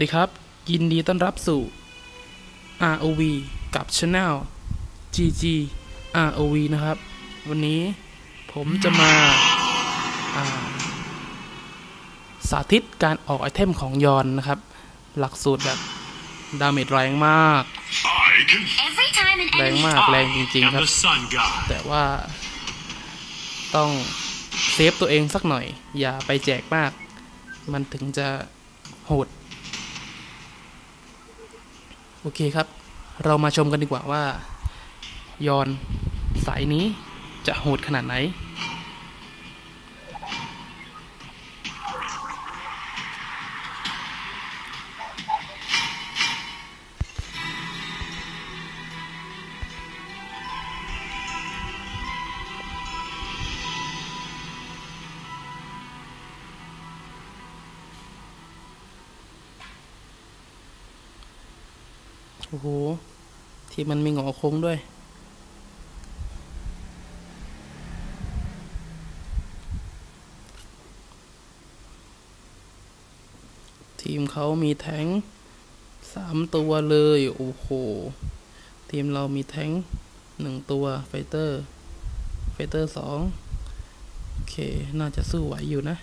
วัสดีครับ ยินดีต้อนรับสู่ ROV กับ Channel GG ROV นะครับ วันนี้ผมจะมาอ่าสาธิตการออกไอเทมของยอนนะครับ หลักสูตรแบบ ดาเมจแรงมาก I can ๆ Every time an แรง enemy มากแรงจริง am ๆครับ the sun god. แต่ว่าต้องเซฟตัวเองสักหน่อย อย่าไปแจกมาก มันถึงจะโหด โอเคครับ เรามาชมกันดีกว่าว่ายอนสายนี้จะโหดขนาดไหน โอ้โห ที่มันมีหงอโค้งด้วย ทีมเขามีแท้งสามตัวเลย โอ้โห ทีมเรามีแท้งหนึ่งตัว ไฟเตอร์ ไฟเตอร์สองโอเค น่าจะสู้ไหวอยู่นะ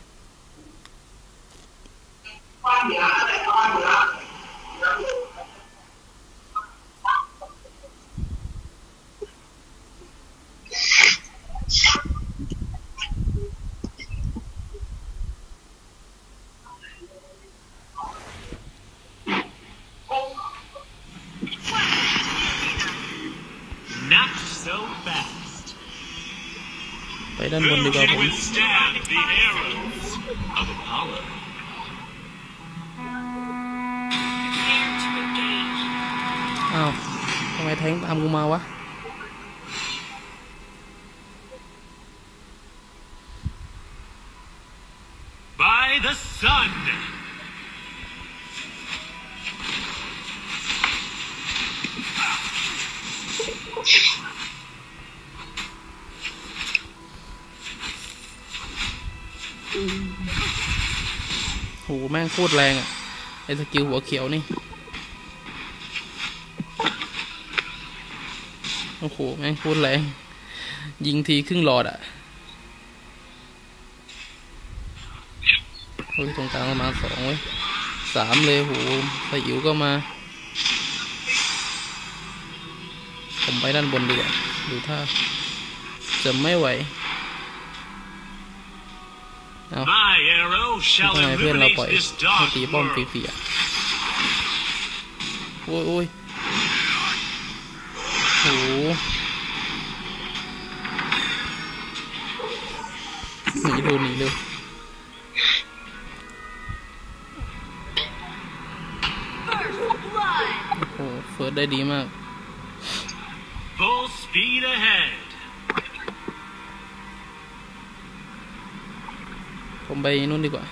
Not so fast. ไปด้านบน Who ดีกว่ แม่งโคตรแรงอะไอสกิลหัวเขียวนี่ โอ้โห แม่งโคตรแรง ยิงทีครึ่งหลอดอะโอ้ยตรงกลางประมาณสองเว้ยสามเลยโหสอิ๋วก็มา ผมไปด้านบนดีกว่าดูถ้าจะไม่ไหว arrow ทำ shall ไมเพื่อนเรา illuminate ปล่อย this ให้ dark ตีป้อมฟ world. รีๆอะโอ้ยโอ้ยโหหนีเร็วหนีเร็วโอ้โหเฟิร์สได้ดีมาก Full speed ahead. ผมไปนู่นดีกว่า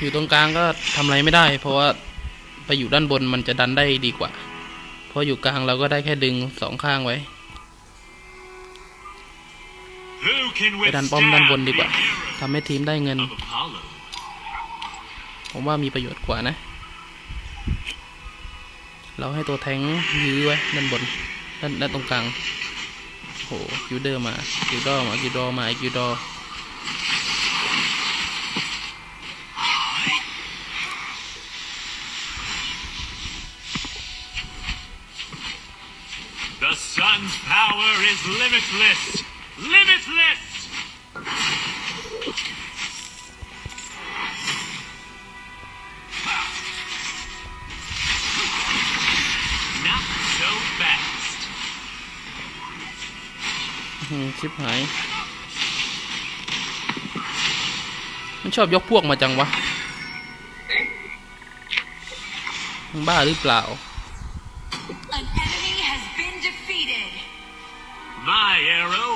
อยู่ตรงกลางก็ทำอะไรไม่ได้ เพราะว่าไปอยู่ด้านบนมันจะดันได้ดีกว่า เพราะอยู่กลางเราก็ได้แค่ดึงสองข้างไว้ไปดันป้อมด้านบนดีกว่า arrows ทำให้ทีมได้เงิน ผมว่ามีประโยชน์กว่านะ เราให้ตัวแทงยื้อไว้ด้านบนด้านด้านตรงกลางโหกิวเดอร์มากิวดอมากิวดอมากิวดอ The sun's power is limitless. Limitless. Not so fast. อืมชิบหาย มันชอบยกพวกมาจังวะ มึงบ้าหรือเปล่า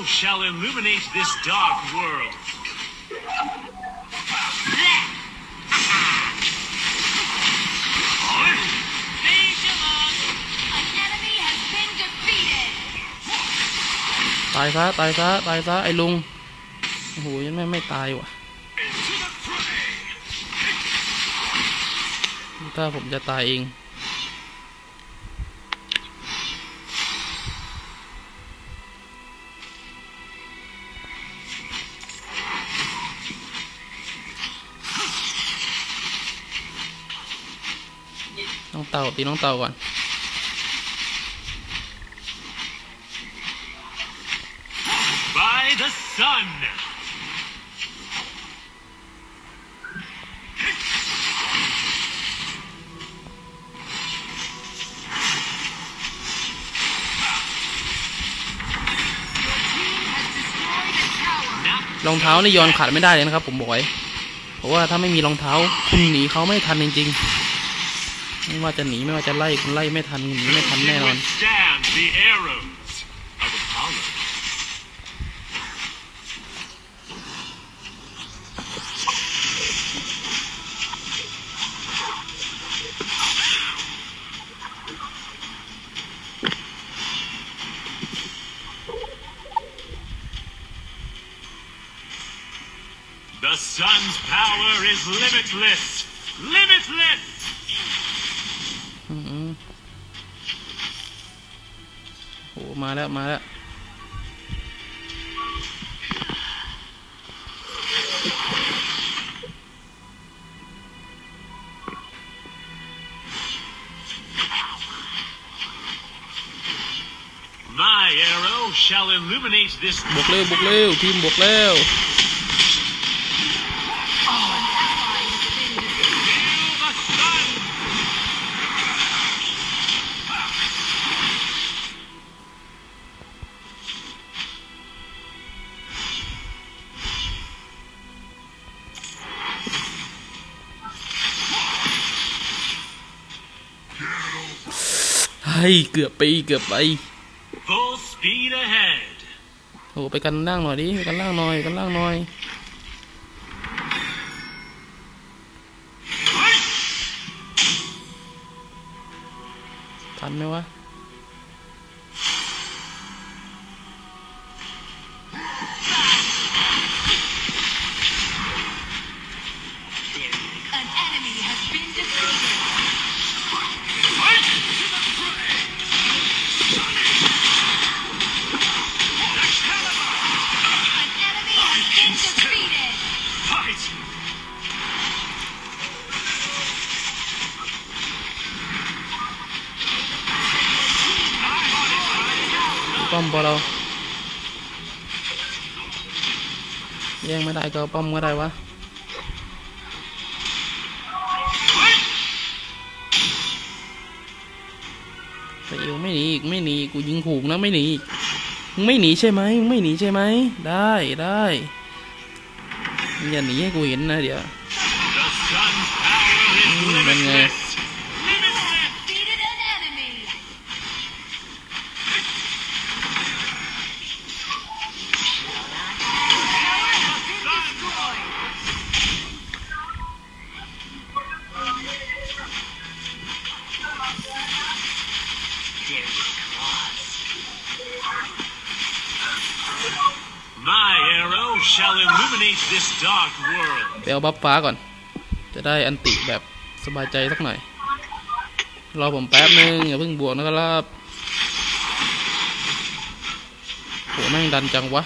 arrow shall illuminate this dark world. Finish him off. An enemy has been defeated. ตายซะตายซะตายซะไอ้ลุงโอ้โหยังไม่ไม่ตายว่ะถ้าผมจะตายเองาตีน้องเต่าก่อน By the sun. รองเท้านี่โยนขาดไม่ได้เลยนะครับผมบอกไว้เพราะว่าถ้าไม่มีรองเท้าคุณหนีเขาไม่ทันจริงๆ ไม่ว่าจะหนีไม่ว่าจะไล่คุณไล่ไม่ทันหนีไม่ทันแน่นอน The sun's power is limitless. โอ้มาแล้ว มาแล้ว My arrow shall illuminate this บวกเร็วบวกเร็วทีมบวกเร็ว เฮ้ยเกือบไปเกือบไป Full speed ahead! โอ้ไปกันล่างหน่อยดิไปกันล่างหน่อยกันล่างหน่อยทันไหมวะ เราแย่งไม่ได้ก็เอาป้อมก็ได้วะแต่เอวไม่หนีอีกไม่หนีกูยิงถูกนะไม่หนีไม่หนีใช่ไหมไม่หนีใช่ไหมได้ได้อย่าหนีให้กูเห็นนะเดี๋ยว The sun's power is ไปเอาบัฟฟ้าก่อน จะได้อันติแบบสบายใจสักหน่อย รอผมแป๊บนึงอย่าเพิ่งบวกนะครับโหแม่งดันจังวะ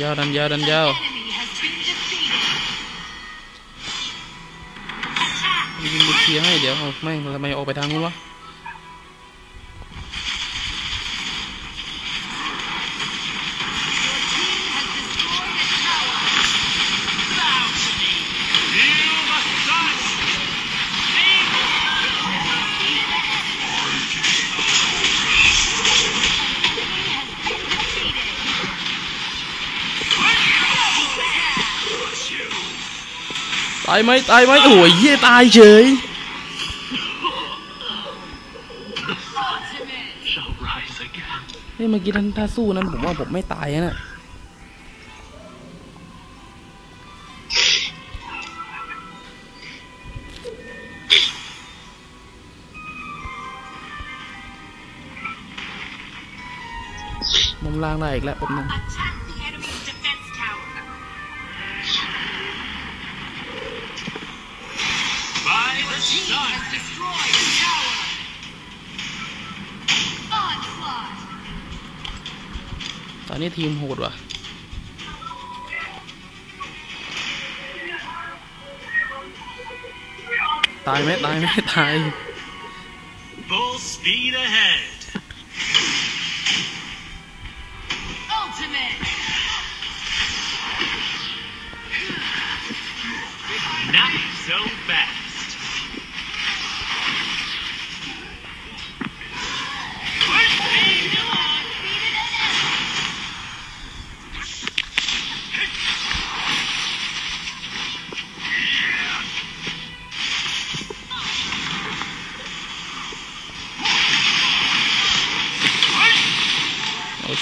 ยาวดันยาวดันยาวยิงบุกเคียร์ให้เดี๋ยวเอาแม่ทำไมออกไปทางนู้นวะายไหมตายไหมโอ้ยเหี้ยตายเฉยเฮ้ยเมื่อกี้ท่านถ้าสู้นั้นผมว่าผมไม่ตายนะมุมล่างได้อีกแล้วแป๊บนึง ตอนนี้ทีมโหดว่ะตายไหมตายไหมตาย Full speed ahead.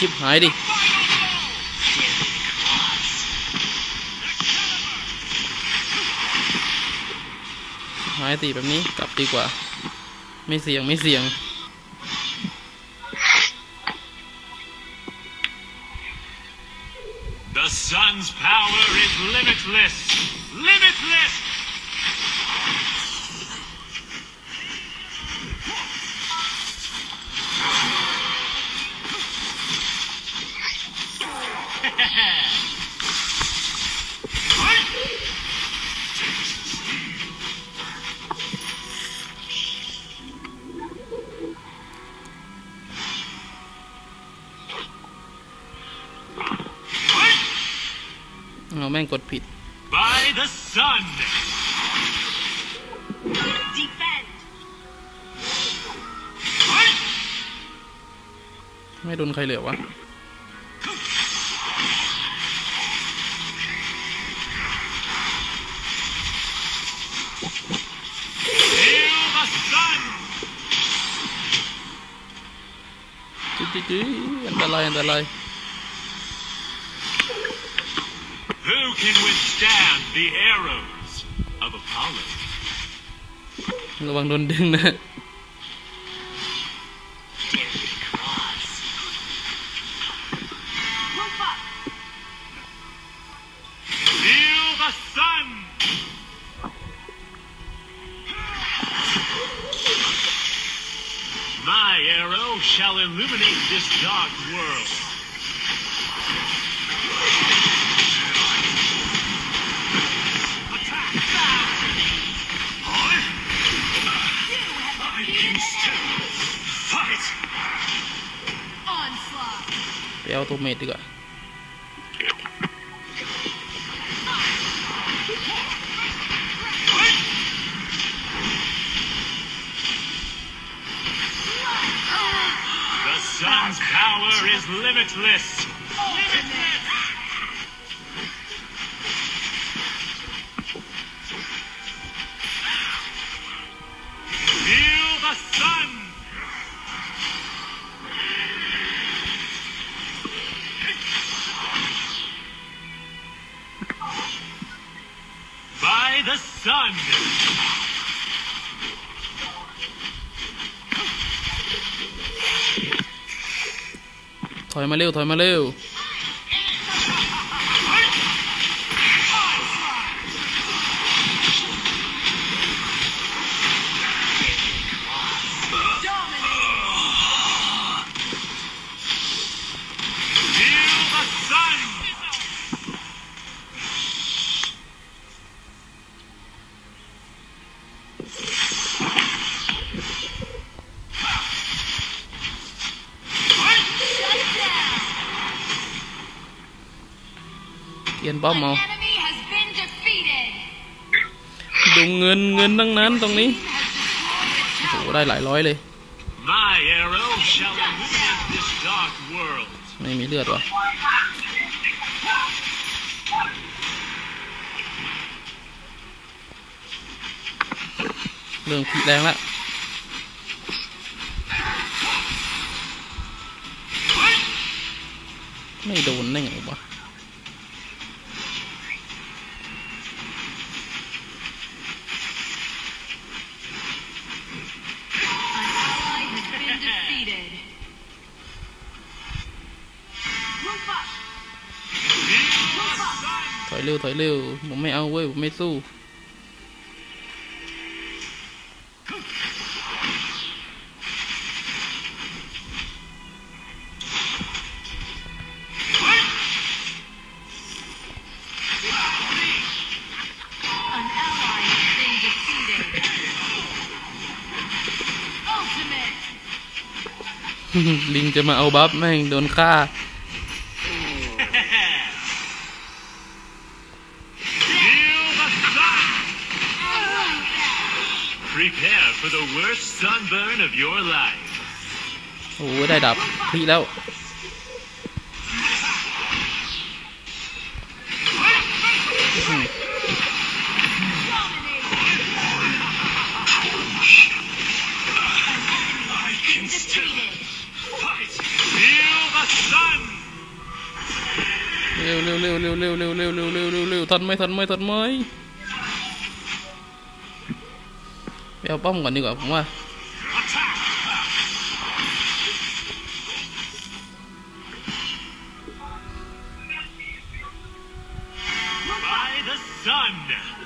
ชิปหายดิ หายตีแบบนี้กลับดีกว่า ไม่เสี่ยงไม่เสี่ยง The sun's power is Limitless. เอาแม่งกดผิด By the sun. Defend. Fight! ไม่โดนใครเหลือวะ Feel the sun. จิ๊ดจิ๊ดจิ๊ดอันตรายอันตราย can withstand the arrows of Apollo? ระวังโดนดึงนะ Move up. Feel the sun. My arrow shall illuminate this dark world. ไปเอาตัวเมดดีกว่า The sun's power is limitless. Ultimate. ถอยมาเร็วถอยมาเร็ว Feel the sun. เกียน ป้ามาดูเงินเงินทั้งนั้นตรงนี้โหได้หลายร้อยเลย ไม่มีเลือดวะเรื่องผีดแรงละไม่โดนได้ไงวะ อยเร็วถอยเร็วผมไม่เอาเว้ยผมไม่สู้ An ally has been defeated. Ultimate. ลิงจะมาเอาบัฟแม่งโดนฆ่า Feel the sun! Prepare for the worst sunburn of your life. โอ้โหได้ดับพลีแล้ว Defeated. Feel the sun! เร็วเร็วเร็วเร็วเร็วเร็วเร็วเร็วเร็วเร็วเร็วทันไหมทันไหมทันไหม béo bông còn đi gọi cũng à sun!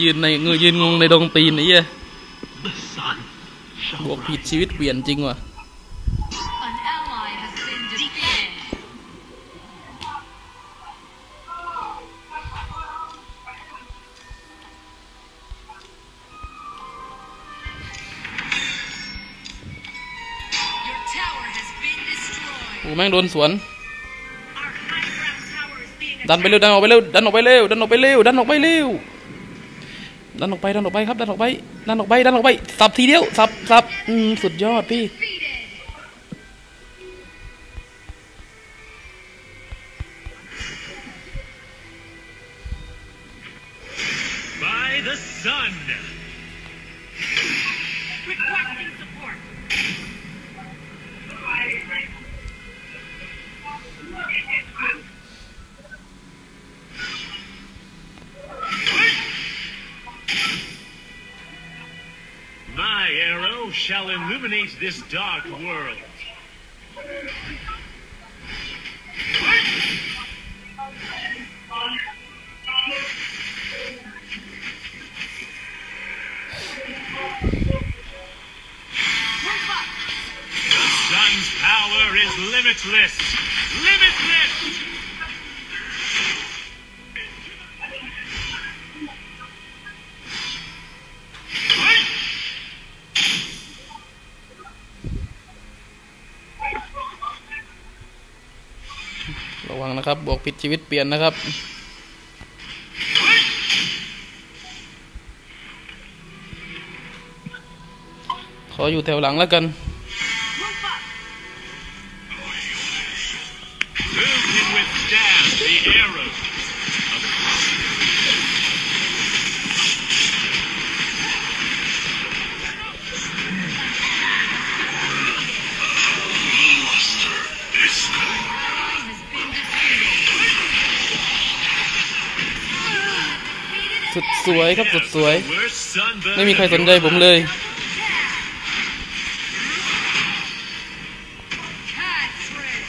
ยืนในงยืนงงในดงตีนไอ้เหี้ยบวกผิดชีวิตเปลี่ยนจริงวะโอ้แม่งโดนสวน ดันไปเร็วดันออกไปเร็วดันออกไปเร็วดันออกไปเร็วดันออกไปเร็วดันออกไปดันออกไปครับดันออกไปดันออกไปดันออกไปสับทีเดียวสับสับอืมสุดยอดพี่ shall illuminate this dark world. The sun's power is limitless! Limitless! ผิดชีวิตเปลี่ยนนะครับ ขออยู่แถวหลังแล้วกัน สุดสวยครับสุดสวย Worst sunburn ไม่มีใคร of สนใจ your ผมเลย Patrick.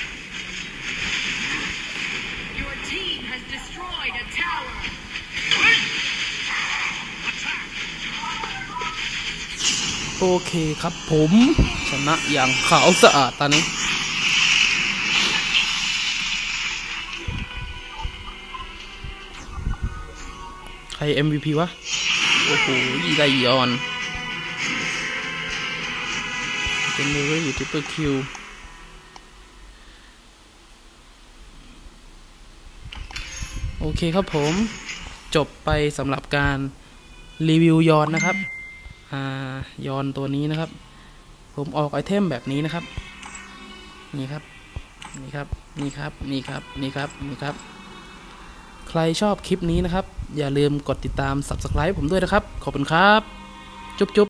Your team has destroyed a tower. โอเคครับผม ชนะอย่างขาวสะอาดตอนนี้ ใคร MVP วะ โอ้โหได้ยอนเป็นเลยอยู่ทิปเปอร์คิวโอเคครับผมจบไปสำหรับการรีวิวยอนนะครับอ่ายอนตัวนี้นะครับ ผมออกไอเทมแบบนี้นะครับ นี่ครับ นี่ครับ นี่ครับ นี่ครับ นี่ครับ นี่ครับ ใครชอบคลิปนี้นะครับ อย่าลืมกดติดตาม Subscribe ผมด้วยนะครับ ขอบคุณครับ จุ๊บจุ๊บ